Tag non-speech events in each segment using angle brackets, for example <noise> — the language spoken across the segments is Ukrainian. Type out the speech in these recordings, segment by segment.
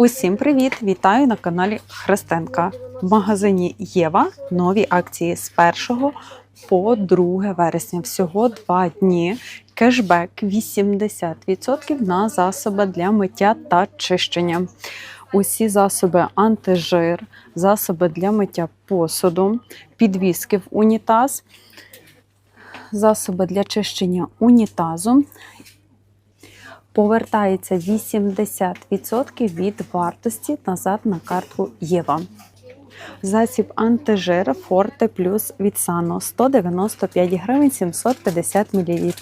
Усім привіт! Вітаю на каналі Христенка. В магазині Єва нові акції з 1 по 2 вересня. Всього 2 дні. Кешбек 80% на засоби для миття та чищення. Усі засоби антижир, засоби для миття посуду, підвіски в унітаз, засоби для чищення унітазу повертається 80% від вартості назад на картку Єва. Засіб антижир Форте Плюс від Сано 195 гривень 750 мл.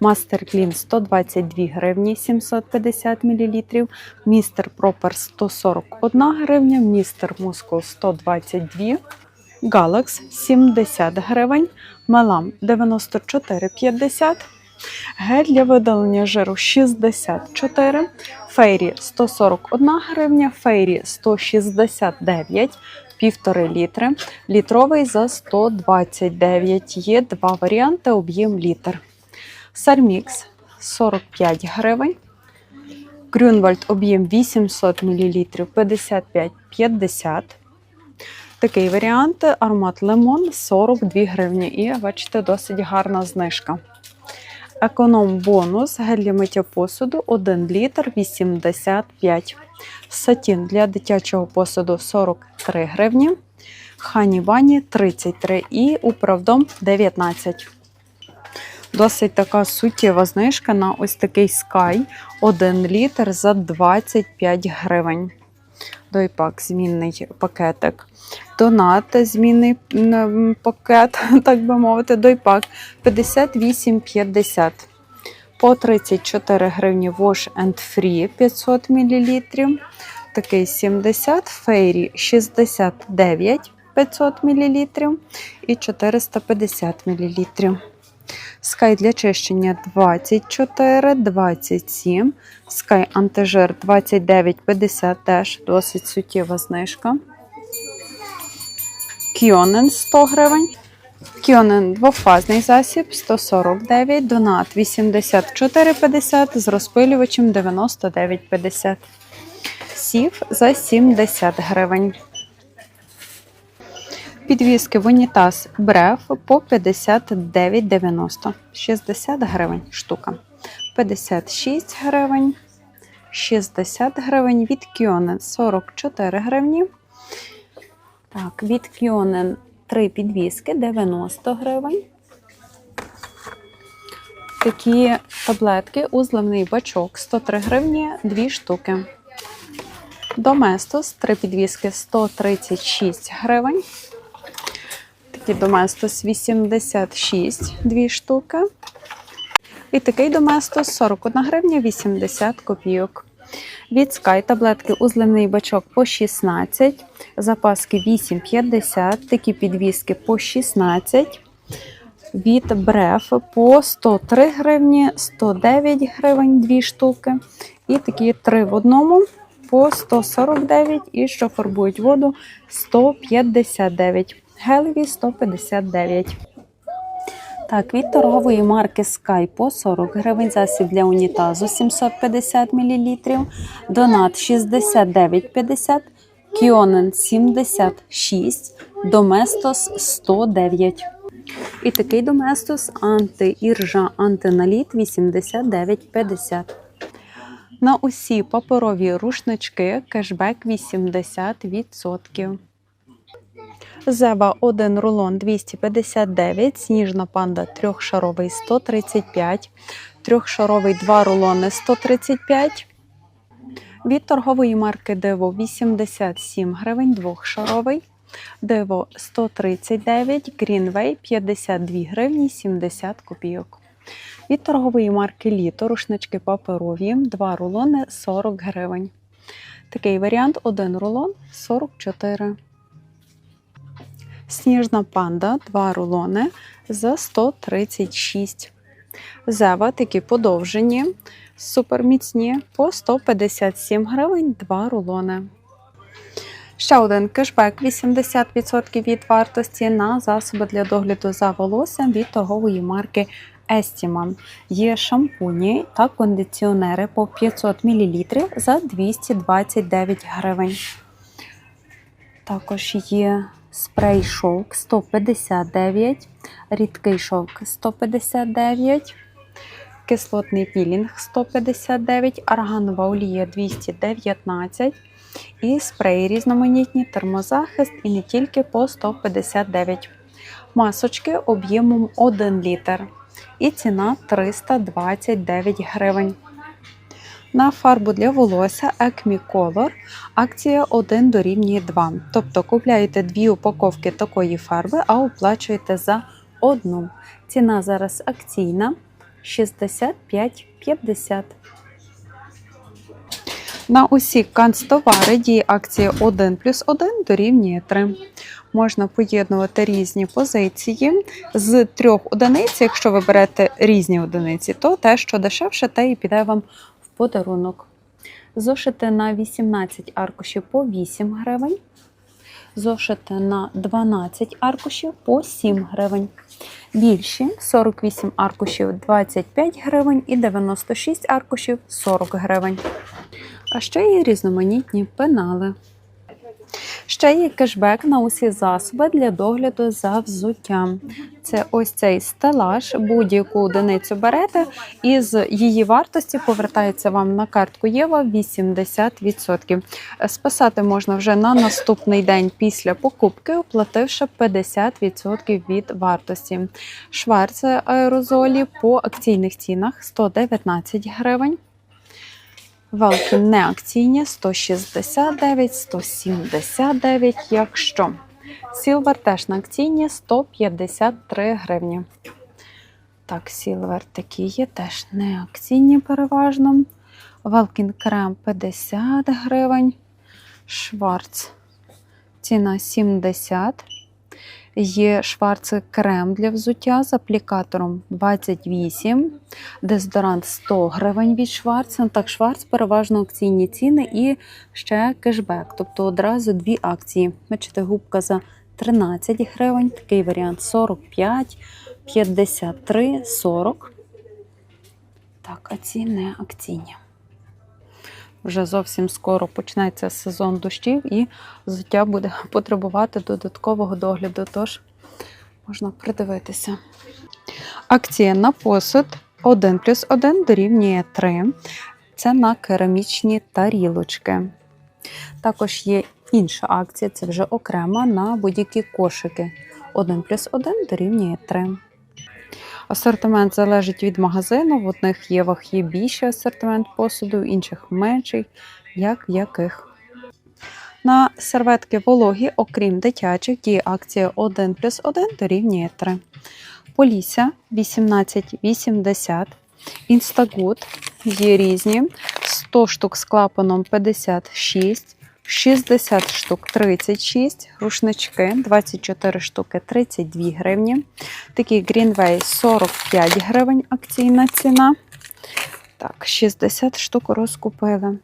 Мастер Клін 122 гривні 750 мл. Містер Пропер 141 гривня, містер Мускул 122 Галакс 70 гривень, Мелам 94,50 Гель для видалення жиру 64, фейрі 141 гривня, фейрі 169, півтори літри, літровий за 129. Є два варіанти, об'єм літр. Сармікс 45 гривень. Грюнвальд об'єм 800 мл 55,50. Такий варіант. Аромат лимон 42 гривні. І бачите, досить гарна знижка. Економ бонус гель для миття посуду 1 літр 85. Сатін для дитячого посуду 43 гривні. Хані Бані 33 і управдом 19. Досить така суттєва знижка на ось такий Sky 1 літр за 25 гривень. Дойпак, змінний пакетик. Донат, змінний пакет, <laughs> так би мовити, дойпак 58,50. По 34 гривні Wash and Free 500 мл. Такий 70, Фейрі 69 500 мл і 450 мл. Sky для чищення 24, 27. Sky антижир 29,50 теж досить суттєва знижка. Кіонен 100 гривень. Кіонен двофазний засіб 149, донат 84,50 з розпилювачем 99,50. Сів за 70 гривень. Підвіски в унітаз бреф по 59,90. 60 гривень штука. 56 гривень. 60 гривень. Від Кіонен 44 гривні. Так, від Кіонен 3 підвіски 90 гривень. Такі таблетки, узливний бачок 103 гривні, 2 штуки. Доместос 3 підвіски 136 гривень. Такі Доместос 86, 2 штуки. І такий Доместос 41 гривня 80 копійок. Від Sky таблетки узливний бачок по 16, запаски 8,50, такі підвіски по 16. Від Бреф по 103 гривні, 109 гривень 2 штуки. І такі 3 в одному по 149 і що фарбують воду 159. Гелеві 159. Так, від торгової марки Sky по 40 гривень, засіб для унітазу 750 мл, Донат 69,50, Кіонен 76, Доместос 109. І такий Доместос анти-іржа антиналіт 89,50. На усі паперові рушнички кешбек 80%. Зева 1 рулон 259, сніжна панда трьохшаровий 135, трьохшаровий 2 рулони 135. Від торгової марки Диво 87 гривень, двохшаровий. Диво 139, Greenway 52 гривні 70 копійок. Від торгової марки Літо рушнички паперові, 2 рулони 40 гривень. Такий варіант 1 рулон 44. Сніжна панда, 2 рулони за 136. Зева такі подовжені, суперміцні по 157 гривень 2 рулони. Ще один кешбек 80% від вартості на засоби для догляду за волоссям від торгової марки Estima. Є шампуні та кондиціонери по 500 мл за 229 гривень. Також є спрей шовк 159, рідкий шовк 159, кислотний пілінг 159, арганова олія 219 і спреї різноманітні, термозахист і не тільки по 159. Масочки об'ємом 1 літр. І ціна 329 гривень. На фарбу для волосся Acme Color акція 1 дорівнює 2. Тобто купляєте дві упаковки такої фарби, а оплачуєте за одну. Ціна зараз акційна 65,50. На усі канцтовари діє акція 1 плюс 1 дорівнює 3. Можна поєднувати різні позиції з трьох одиниць. Якщо ви берете різні одиниці, то те, що дешевше, те і піде вам подарунок. Зошити на 18 аркушів по 8 гривень. Зошити на 12 аркушів по 7 гривень. Більші 48 аркушів 25 гривень і 96 аркушів 40 гривень. А ще є різноманітні пенали. Ще є кешбек на усі засоби для догляду за взуттям. Це ось цей стелаж, будь-яку одиницю берете, і з її вартості повертається вам на картку Єва 80%. Списати можна вже на наступний день після покупки, оплативши 50% від вартості. Шварци аерозолі по акційних цінах 119 гривень. Валки не акційні 169, 179, якщо. Сілвер теж на акційні 153 гривні. Так, сілвер такі є, теж не акційні переважно. Валкін крем 50 гривень. Шварц. Ціна 70. Є шварци крем для взуття з аплікатором 28, дезодорант 100 гривень від шварца. Так, шварц переважно акційні ціни і ще кешбек, тобто одразу дві акції. Бачите, губка за 13 гривень, такий варіант 45, 53, 40. Так, а ці не акційні. Вже зовсім скоро почнеться сезон дощів і взуття буде потребувати додаткового догляду, тож можна придивитися. Акція на посуд 1 плюс 1 дорівнює 3. Це на керамічні тарілочки. Також є інша акція, це вже окрема на будь-які кошики. 1 плюс 1 дорівнює 3. Асортимент залежить від магазину. В одних євах є більший асортимент посуду, в інших менший, як яких. На серветки вологі, окрім дитячих, діє акція 1 плюс 1 дорівнює 3. Полісся 18,80. Інстагуд є різні. 100 штук з клапаном 56. 60 штук 36, рушнички 24 штуки 32 гривні. Такий Greenway 45 гривень акційна ціна. Так, 60 штук розкупили.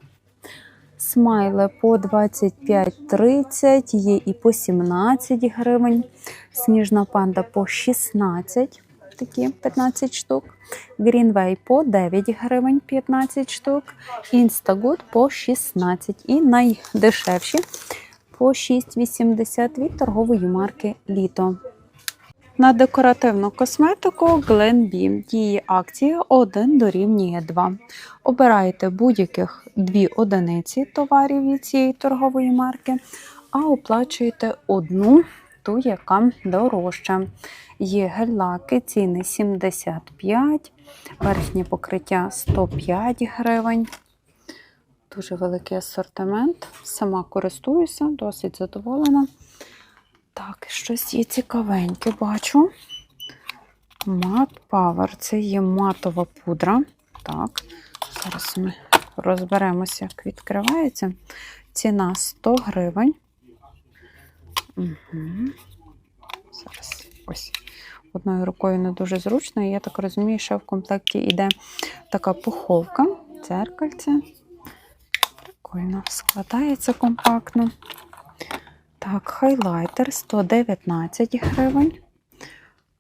Смайли по 25-30, є і по 17 гривень. Сніжна панда по 16, такі 15 штук. Greenway по 9 гривень 15 штук. Instagood по 16. І найдешевші по 6,80 від торгової марки Літо. На декоративну косметику Glenbee діє акція 1 дорівнює 2. Обираєте будь-яких дві одиниці товарів від цієї торгової марки, а оплачуєте одну, ту, яка дорожча. Є гель-лаки, ціни 75, верхнє покриття 105 гривень. Дуже великий асортимент. Сама користуюся, досить задоволена. Так, щось є цікавеньке, бачу. Мат Power. Це є матова пудра. Так, зараз ми розберемося, як відкривається. Ціна 100 гривень. Угу. Зараз ось. Одною рукою не дуже зручно. І я так розумію, що в комплекті йде така пуховка, дзеркальце. Прикольно, складається компактно. Так, хайлайтер 119 гривень.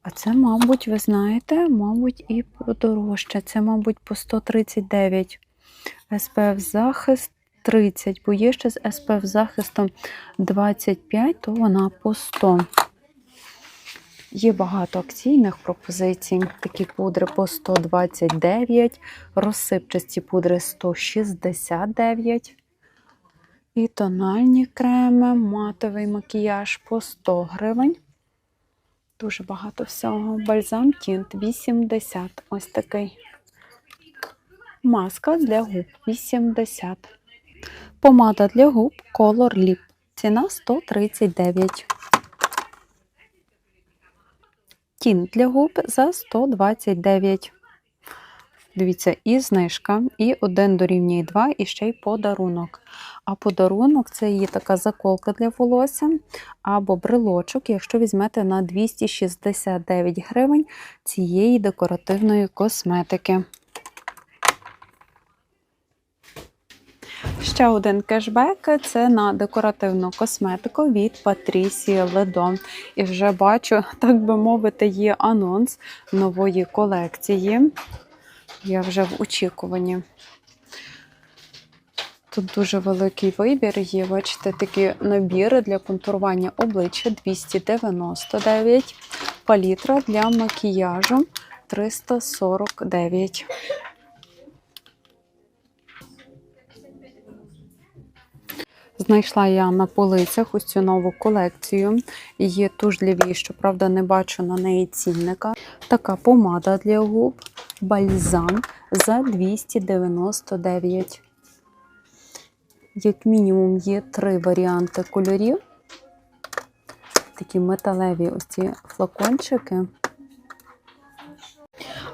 А це, мабуть, ви знаєте, мабуть, і подорожче. Це, мабуть, по 139. SPF захист 30, бо є ще з SPF захистом 25, то вона по 100. Є багато акційних пропозицій. Такі пудри по 129, розсипчасті пудри 169. І тональні креми, матовий макіяж по 100 гривень. Дуже багато всього. Бальзам тінт 80. Ось такий. Маска для губ 80. Помада для губ Color Lip. Ціна 139. Тінт для губ за 129. Дивіться, і знижка, і один дорівнює 2, і ще й подарунок. А подарунок це є така заколка для волосся або брелочок, якщо візьмете на 269 гривень цієї декоративної косметики. Ще один кешбек це на декоративну косметику від Patricia Ledon. І вже бачу, так би мовити, є анонс нової колекції. Я вже в очікуванні. Тут дуже великий вибір є. Бачите, такі набіри для контурування обличчя 299, палітра для макіяжу 349. Знайшла я на полицях ось цю нову колекцію. Є для вій, щоправда, не бачу на неї цінника. Така помада для губ, бальзам за 299. Як мінімум, є три варіанти кольорів. Такі металеві ось ці флакончики.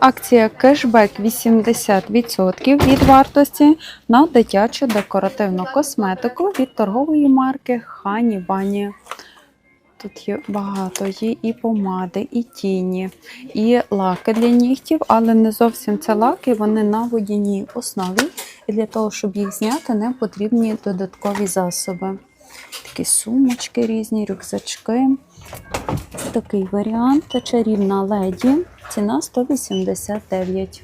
Акція кешбек 80% від вартості на дитячу декоративну косметику від торгової марки Хані Бані. Тут є багато, є і помади, і тіні, і лаки для нігтів, але не зовсім це лаки, вони на водяній основі. І для того, щоб їх зняти, не потрібні додаткові засоби. Такі сумочки різні, рюкзачки. Такий варіант чарівна леді. Ціна 189.